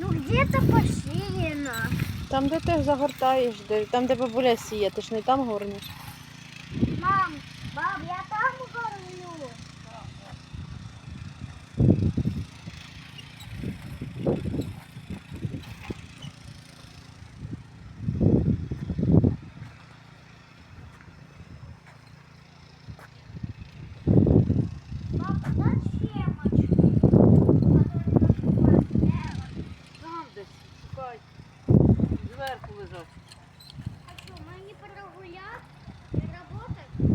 Ну где-то посеяно. Там, де ти загортаєш, де, там, де бабуля сіє, ти ж не там горниш. Мам, баб, я там прогулять работать?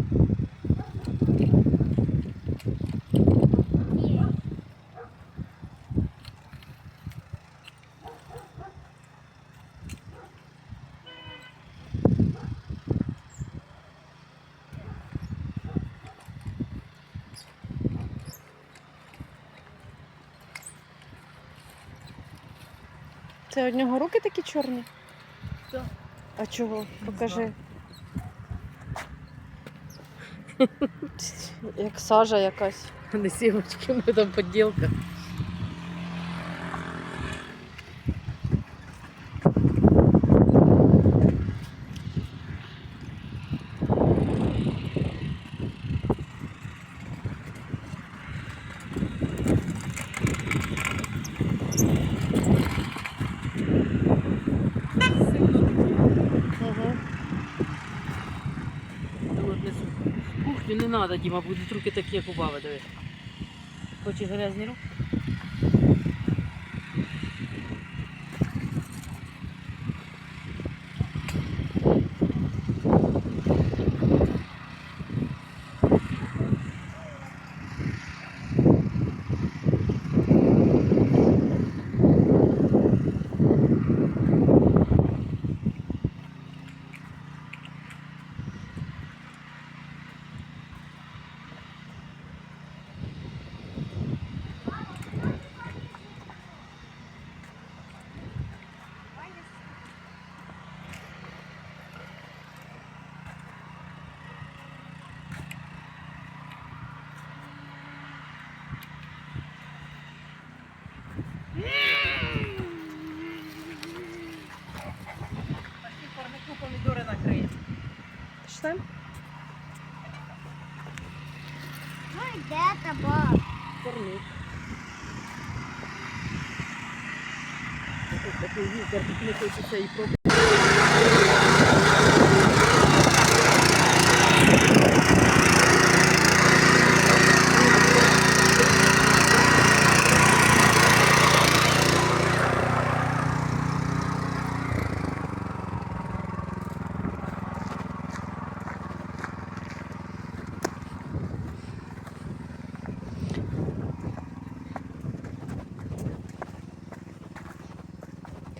Це од нього руки такі чорні? А чого? Покажи. Як сажа якась. Не сімочки, ми там поділка. Угу. От несу. Кухню не треба, Діма, будуть руки такі, як у баби, диви. Хочеш грязні руки? Пошли парнику помідори накриємо. Пішли? Ну где-то, баб. Парник. Ось такий вітер, тут не хочеться і пробувати.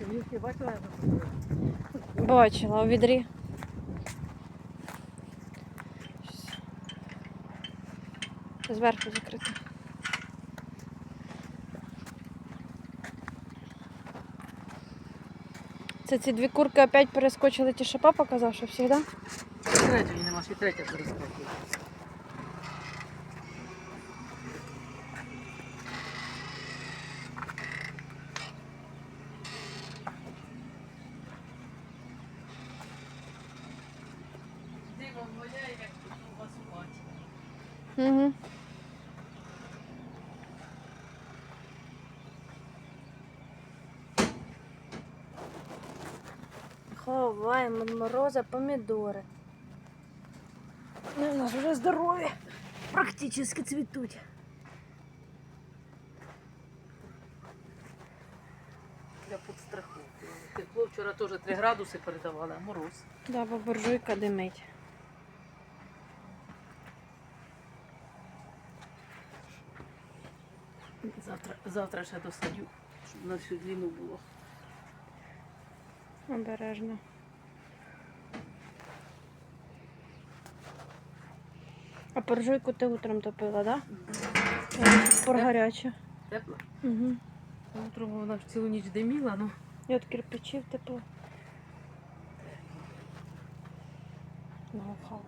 Бачила, це було? Бачила у відрі. Зверху закрито. Це ці дві курки опять перескочили ті, що папа казав, що завжди? Третьої нема, ще третя перескакує. Дивом як тут у вас. Угу. Ховаємо від мороза помідори. Ну, у нас вже здорові. Практично цвітуть. Для підстраховки. Тепло вчора теж 3 градуси передавали, а мороз. Да, бо буржуйка димить. Завтра завтра ще досадю, щоб на всю длину було. Обережно. А поржуйку ти утром топила, так? Да? Е, пор. Тепло? Угу. Утром вона ж цілу ніч диміла, ну. І от кирпичів тепло. Нахало.